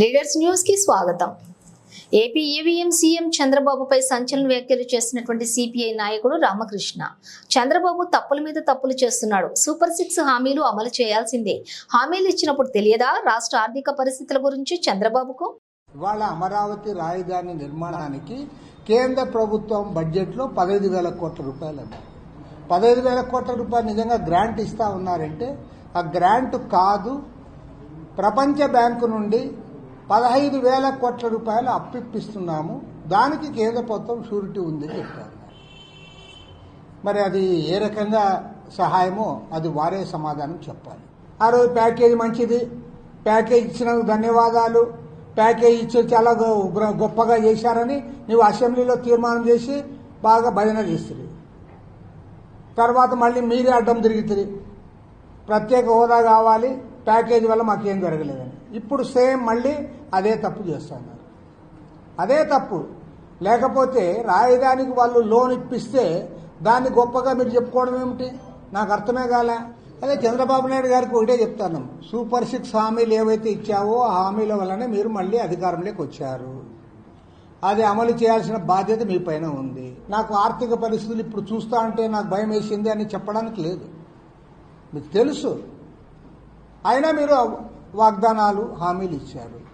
Leaders న్యూస్కి స్వాగతం. AP EVM CM చంద్రబాబుపై సంచలన వ్యాఖ్యలు చేసినటువంటి సిపిఐ నాయకుడు రామకృష్ణ. చంద్రబాబు తప్పుల మీద తప్పులు చేస్తున్నాడు. సూపర్ సిక్స్ హామీలు అమలు చేయాల్సిందే. హామీలు ఇచ్చినప్పుడు తెలియదా రాష్ట్ర ఆర్థిక పరిస్థితుల గురించి చంద్రబాబుకు? ఇవాళ అమరావతి రాజధాని నిర్మాణానికి కేంద్ర ప్రభుత్వం బడ్జెట్లో పదహైదు వేల కోట్ల రూపాయలు పదహైదు వేల కోట్ల రూపాయలు నిజంగా గ్రాంట్ ఇస్తా ఉన్నారంటే ఆ గ్రాంట్ కాదు. ప్రపంచ బ్యాంకు నుండి పదహైదు వేల కోట్ల రూపాయలు అప్పిప్పిస్తున్నాము దానికి కేంద్ర ప్రభుత్వం షూరిటీ ఉందని చెప్పారు. మరి అది ఏ రకంగా సహాయమో అది వారే సమాధానం చెప్పాలి. ఆ రోజు ప్యాకేజ్ మంచిది. ప్యాకేజ్ ఇచ్చినందుకు ధన్యవాదాలు. ప్యాకేజ్ ఇచ్చి చాలా గొ- గొప్పగా చేశారని నీవు అసెంబ్లీలో తీర్మానం చేసి బాగా భజన చేస్తుంది తర్వాత మళ్ళీ మీరే అడ్డం తిరుగుతుంది ప్రత్యేక హోదా కావాలి ప్యాకేజ్ వల్ల మాకేం జరగలేదని. ఇప్పుడు సేమ్ మళ్ళీ అదే తప్పు చేస్తున్నారు. అదే తప్పు. లేకపోతే రాయదానికి వాళ్ళు లోన్ ఇప్పిస్తే దాన్ని గొప్పగా మీరు చెప్పుకోవడం ఏమిటి? నాకు అర్థమే కాలే. అదే చంద్రబాబు నాయుడు గారికి ఒకటే చెప్తాను. సూపర్ సిక్స్ హామీలు ఏవైతే ఇచ్చావో ఆ హామీల వల్లనే మీరు మళ్ళీ అధికారంలోకి వచ్చారు. అది అమలు చేయాల్సిన బాధ్యత మీ పైన ఉంది. నాకు ఆర్థిక పరిస్థితులు ఇప్పుడు చూస్తా ఉంటే నాకు భయం వేసింది అని చెప్పడానికి లేదు. మీకు తెలుసు. అయినా మీరు వాగ్దానాలు హామీలు ఇచ్చారు.